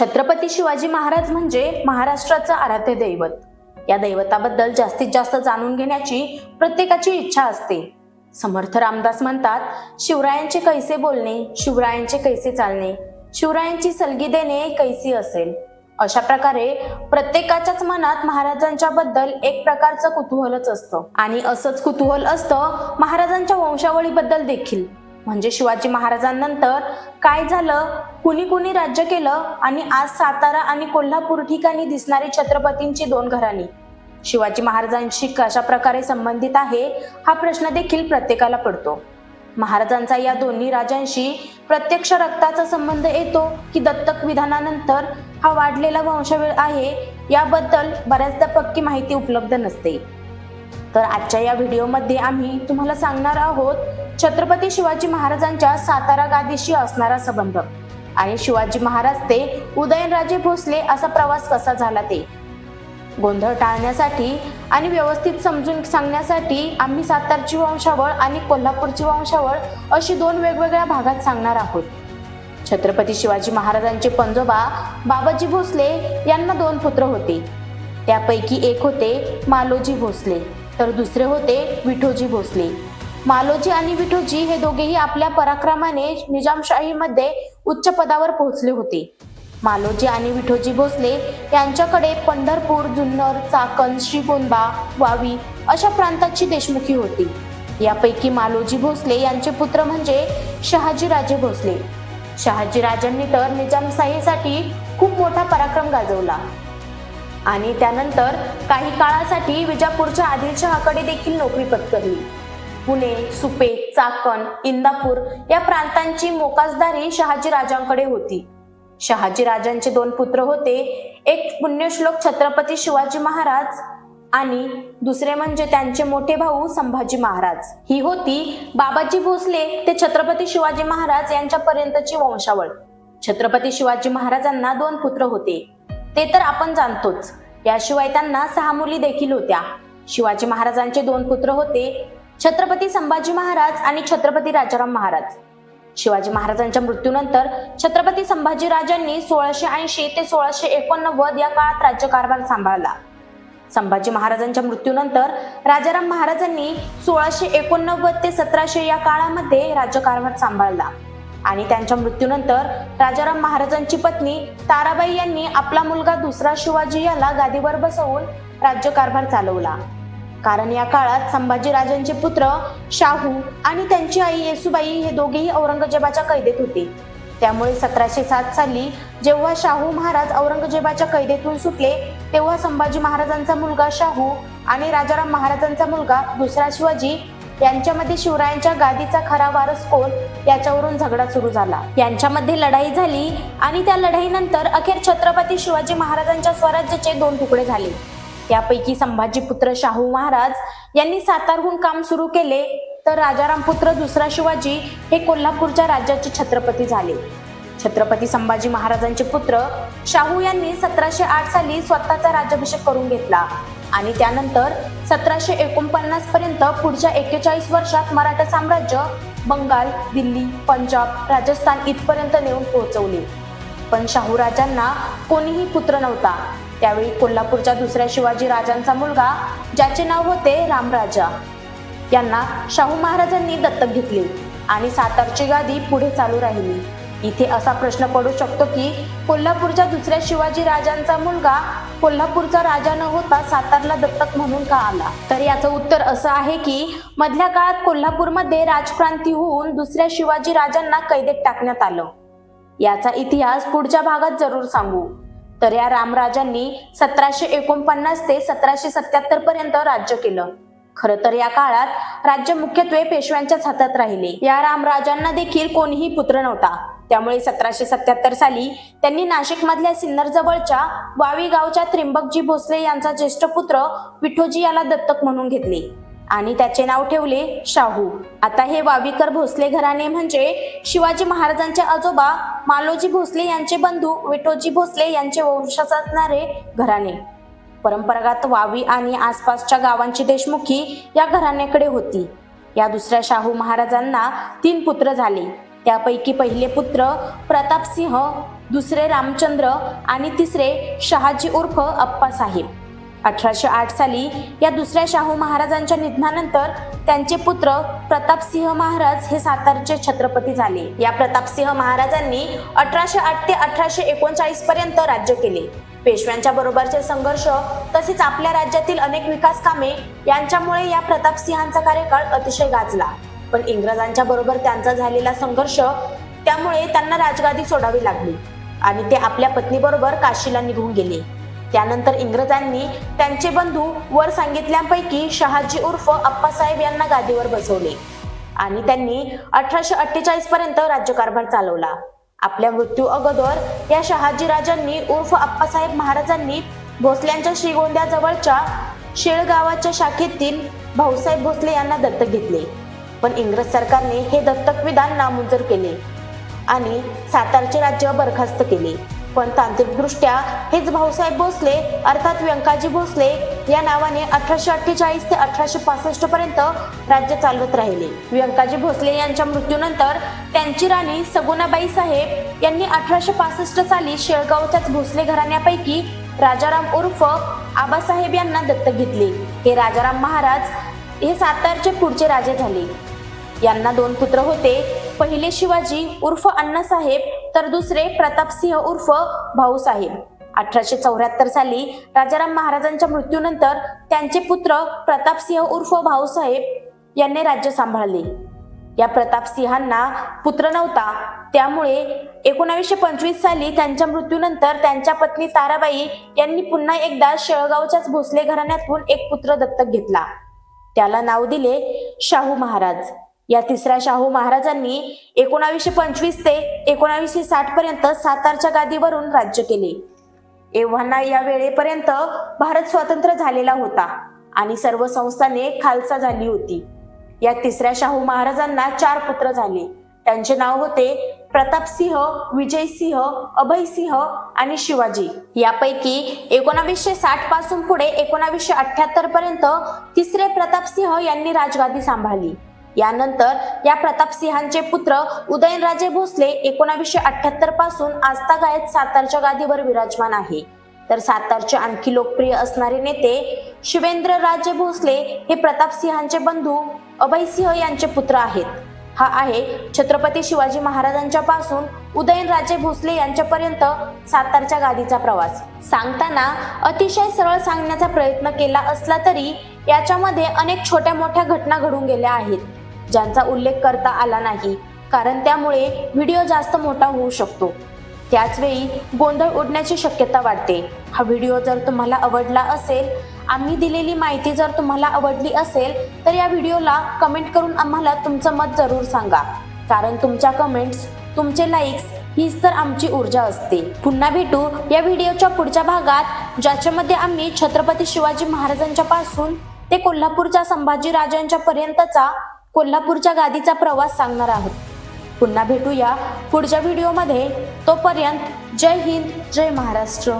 छत्रपती शिवाजी महाराज म्हणजे महाराष्ट्राचं आराध्य दैवत. या दैवताबद्दल जास्तीत जास्त जाणून घेण्याची प्रत्येकाची इच्छा असते. समर्थ रामदास म्हणतात शिवरायांचे कैसे बोलणे शिवरायांचे कैसे चालणे शिवरायांची सलगी देणे कैसी असेल? अशा प्रकारे प्रत्येकाच्याच मनात महाराजांच्या बद्दल एक प्रकारचं कुतूहलच असतं. आणि असंच कुतूहल असतं महाराजांच्या वंशावळीबद्दल देखील. म्हणजे शिवाजी महाराजांनंतर काय झालं? कुणी कुणी राज्य केलं आणि आज सातारा आणि कोल्हापूर ठिकाणी दिसणारी छत्रपतींची दोन घराणी. शिवाजी महाराजांशी कशा प्रकारे संबंधित आहे हा प्रश्न देखील प्रत्येकाला पडतो. महाराजांचा या दोन्ही राजांशी प्रत्यक्ष रक्ताचा संबंध येतो की दत्तक विधानानंतर हा वाढलेला वंशवेळ आहे याबद्दल बऱ्याचदा पक्की माहिती उपलब्ध नसते. तर आजच्या या व्हिडिओमध्ये आम्ही तुम्हाला सांगणार आहोत छत्रपती शिवाजी महाराजांच्या सातारा गादीशी असणारा संबंध. आणि शिवाजी महाराज ते उदयनराजे भोसले असा प्रवास कसा झाला ते? गोंधळ टाळण्यासाठी आणि व्यवस्थित समजून सांगण्यासाठी आम्ही सातारची वंशावळ आणि कोल्हापूरची वंशावळ अशी दोन वेगवेगळ्या भागात सांगणार आहोत. छत्रपती शिवाजी महाराजांचे पंजोबा बाबाजी भोसले यांना दोन पुत्र होते. त्यापैकी एक होते मालोजी भोसले. तर दुसरे होते विठोजी भोसले. मालोजी आणि विठोजी हे दोघेही आपल्या पराक्रमाने निजामशाहीमध्ये उच्च पदावर पोहोचले होते. मालोजी आणि विठोजी भोसले यांच्याकडे पंढरपूर जुन्नर चाकण श्रीगोंदा वावी अशा प्रांताची देशमुखी होती. यापैकी मालोजी भोसले यांचे पुत्र म्हणजे शहाजीराजे भोसले. शहाजीराजांनी तर निजामशाहीसाठी खूप मोठा पराक्रम गाजवला. आणि त्यानंतर काही काळासाठी विजापूरच्या आदिलशहाकडे देखील नोकरी पत्करली. पुणे सुपे चाकण इंदापूर या प्रांतांची मोकाजदारी शहाजी राजांकडे होती. शहाजी राजांचे दोन पुत्र होते एक पुण्यश्लोक छत्रपती शिवाजी महाराज आणि दुसरे म्हणजे त्यांचे मोठे भाऊ संभाजी महाराज. ही होती बाबाजी भोसले ते छत्रपती शिवाजी महाराज यांच्यापर्यंतची वंशावळ. छत्रपती शिवाजी महाराजांना दोन पुत्र होते. ते तर आपण जाणतोच. याशिवाय त्यांना सहा मुली देखील होत्या. शिवाजी महाराजांचे दोन पुत्र होते छत्रपती संभाजी महाराज आणि छत्रपती राजाराम महाराज. शिवाजी महाराजांच्या मृत्यूनंतर छत्रपती संभाजी राजांनी सोळाशे ऐंशी ते सोळाशे एकोणनव्वद या काळात राज्यकारभार सांभाळला. संभाजी महाराजांच्या मृत्यूनंतर राजाराम महाराजांनी सोळाशे एकोणनव्वद ते सतराशे या काळामध्ये राज्यकारभार सांभाळला. आणि त्यांच्या मृत्यूनंतर राजाराम महाराजांची पत्नी ताराबाई यांनी आपला मुलगा दुसरा शिवाजी याला गादीवर बसवून राज्यकारभार चालवला. कारण या काळात संभाजीराजांचे पुत्र शाहू आणि त्यांची आई येसुबाई हे दोघेही औरंगजेबाच्या कैदेत होते. त्यामुळे सतराशे सात साली जेव्हा शाहू महाराज औरंगजेबाच्या कैदेतून सुटले तेव्हा संभाजी महाराजांचा मुलगा शाहू आणि राजाराम महाराजांचा मुलगा दुसरा शिवाजी यांच्यामध्ये शिवरायांच्या गादीचा खरा वारस कोण? याच्यावरून झगडा सुरू झाला. यांच्यामध्ये लढाई झाली आणि त्या लढाईनंतर अखेर छत्रपती शिवाजी महाराजांच्या स्वराज्याचे दोन तुकडे झाले. त्यापैकी संभाजी पुत्र शाहू महाराज यांनी सातारहून काम सुरू केले तर राजाराम पुत्र दुसरा शिवाजी हे कोल्हापूरच्या राज्याचे छत्रपती झाले. छत्रपती संभाजी महाराजांचे पुत्र शाहू यांनी सतराशे आठ साली स्वतःचा राज्याभिषेक करून घेतला. आणि त्यानंतर सतराशे एकोणपन्नास पर्यंत पुढच्या एक्केचाळीस वर्षात मराठा साम्राज्य बंगाल दिल्ली पंजाब राजस्थान इथपर्यंत नेऊन पोहोचवले. पण शाहू राजांना कोणीही पुत्र नव्हता. त्यावेळी कोल्हापूरच्या दुसऱ्या शिवाजी राजांचा मुलगा ज्याचे नाव होते रामराजा यांना शाहू महाराजांनी दत्तक घेतले आणि सातारची गादी पुढे चालू राहिली. इथे असा प्रश्न पडू शकतो की कोल्हापूरच्या दुसऱ्या शिवाजी राजांचा मुलगा कोल्हापूरचा राजा न होता सातारला दत्तक म्हणून का आला? तर याचं उत्तर असं आहे की मधल्या काळात कोल्हापूरमध्ये राजक्रांती होऊन दुसऱ्या शिवाजी राजांना कैदेत टाकण्यात आलं. याचा इतिहास पुढच्या भागात जरूर सांगू. तर या रामराजांनी सतराशे एकोणपन्नास ते सतराशे सत्याहत्तर पर्यंत राज्य केलं. खर तर या काळात राज्य मुख्यत्वे पेशव्यांच्याच हातात राहिले. या रामराजांना देखील कोणीही पुत्र नव्हता. त्यामुळे सतराशे सत्याहत्तर साली त्यांनी नाशिक मधल्या सिन्नर जवळच्या वावी गावच्या त्रिंबकजी भोसले यांचा ज्येष्ठ पुत्र विठोजी याला दत्तक म्हणून घेतले. आणि त्याचे नाव ठेवले शाहू. आता हे वावीकर भोसले घराणे म्हणजे शिवाजी महाराजांचे आजोबा मालोजी भोसले यांचे बंधू विठोजी भोसले यांचे वंशज असणारे घराणे. परंपरागत वावी आणि आसपासच्या गावांची देशमुखी या घराण्याकडे होती. या दुसऱ्या शाहू महाराजांना तीन पुत्र झाले. त्यापैकी पहिले पुत्र प्रतापसिंह दुसरे रामचंद्र आणि तिसरे शहाजी उर्फ अप्पासाहेब अठराशे आठ साली या दुसऱ्या शाहू महाराजांच्या निधनानंतर त्यांचे पुत्र प्रतापसिंह महाराज हे सातारचे छत्रपती झाले. या प्रतापसिंह महाराजांनी अठराशे आठ ते अठराशे एकोणचाळीस पर्यंत राज्य केले. पेशव्यांच्या बरोबरचे संघर्ष तसेच आपल्या राज्यातील अनेक विकास कामे यांच्यामुळे या प्रतापसिंहांचा कार्यकाळ अतिशय गाजला. पण इंग्रजांच्या बरोबर त्यांचा झालेला संघर्ष त्यामुळे त्यांना राजगादी सोडावी लागली आणि ते आपल्या पत्नीबरोबर काशीला निघून गेले. त्यानंतर इंग्रजांनी त्यांचे बंधू वर सांगितल्यापैकी शहाजी उर्फ अप्पासाहेब यांना गादीवर बसवले आणि त्यांनी अठराशे अठ्ठेचाळीस पर्यंत राज्यकारभार चालवला. आपल्या मृत्यू अगोदर या शहाजी राजांनी उर्फ अप्पासाहेब महाराजांनी भोसल्यांच्या श्रीगोंद्याजवळच्या शेळगावाच्या शाखेतील भाऊसाहेब भोसले यांना दत्तक घेतले. पण इंग्रज सरकारने हे दत्तक विधान नामंजूर केले आणि सातारचे राज्य बरखास्त केले. पण तांत्रिकदृष्ट्या हेच भाऊसाहेब भोसले अर्थात व्यंकाजी भोसले या नावाने अठराशे अठ्ठेचाळीस ते अठराशे पासष्ट पर्यंत राज्य चालवत राहिले. व्यंकाजी भोसले यांच्या मृत्यूनंतर त्यांची राणी सगुणाबाई साहेब यांनी अठराशे पासष्ट साली शेळगावच्याच भोसले घराण्यापैकी राजाराम उर्फ आबासाहेब यांना दत्तक घेतले. हे राजाराम महाराज हे सातारचे पुढचे राजे झाले. यांना दोन पुत्र होते. पहिले शिवाजी उर्फ अण्णासाहेब तर दुसरे प्रतापसिंह उर्फ भाऊसाहेब. अठराशे चौऱ्याहत्तर साली राजाराम महाराजांच्या मृत्यूनंतर त्यांचे पुत्र प्रतापसिंह उर्फ भाऊसाहेब यांनी राज्य सांभाळले. या प्रतापसिंहांना पुत्र नव्हता. त्यामुळे एकोणावीसशे पंचवीस साली त्यांच्या मृत्यूनंतर त्यांच्या पत्नी ताराबाई यांनी पुन्हा एकदा शेळगावच्याच भोसले घराण्यातून एक पुत्र दत्तक घेतला. त्याला नाव दिले शाहू महाराज. या तिसऱ्या शाहू महाराजांनी एकोणावीसशे पंचवीस ते एकोणावीसशे साठ पर्यंत सातारच्या गादीवरून राज्य केले. एव्हाना या वेळेपर्यंत भारत स्वतंत्र झालेला होता आणि सर्व संस्थाने खालसा झाली होती. या तिसऱ्या शाहू महाराजांना चार पुत्र झाले. त्यांचे नाव होते प्रतापसिंह विजयसिंह अभयसिंह आणि शिवाजी. यापैकी एकोणावीसशे साठपासून पुढे एकोणावीसशे अठ्याहत्तर पर्यंत तिसरे प्रतापसिंह यांनी राजगादी सांभाळली. यानंतर या प्रतापसिंहांचे पुत्र उदयनराजे भोसले एकोणावीसशे अठ्याहत्तरपासून आजतागायत सातारच्या गादीवर विराजमान आहे. तर सातारचे आणखी लोकप्रिय असणारे नेते शिवेंद्र राजे भोसले हे प्रतापसिंहांचे बंधू अभयसिंह यांचे पुत्र आहेत. हा आहे छत्रपती शिवाजी महाराजांच्या पासून उदयनराजे भोसले यांच्यापर्यंत सातारच्या गादीचा प्रवास. सांगताना अतिशय सरळ सांगण्याचा प्रयत्न केला असला तरी याच्यामध्ये अनेक छोट्या मोठ्या घटना घडून गेल्या आहेत. ज्यांचा उल्लेख करता आला नाही. कारण त्यामुळे व्हिडिओ जास्त मोठा होऊ शकतो. त्याचवेळी गोंधळ उडण्याची शक्यता वाढते. हा व्हिडिओ जर तुम्हाला आवडला असेल आम्ही दिलेली माहिती जर तुम्हाला आवडली असेल तर या व्हिडिओला कमेंट करून आम्हाला तुमचं मत जरूर सांगा. कारण तुमच्या कमेंट्स तुमचे लाईक्स हीच तर आमची ऊर्जा असते. पुन्हा भेटू या व्हिडिओच्या पुढच्या भागात ज्याच्यामध्ये आम्ही छत्रपती शिवाजी महाराजांच्या पासून ते कोल्हापूरच्या संभाजी राजांच्या पर्यंतचा कोल्हापूरच्या गादीचा प्रवास सांगणार आहोत. पुन्हा भेटूया पुढच्या व्हिडिओमध्ये. तोपर्यंत जय हिंद जय महाराष्ट्र.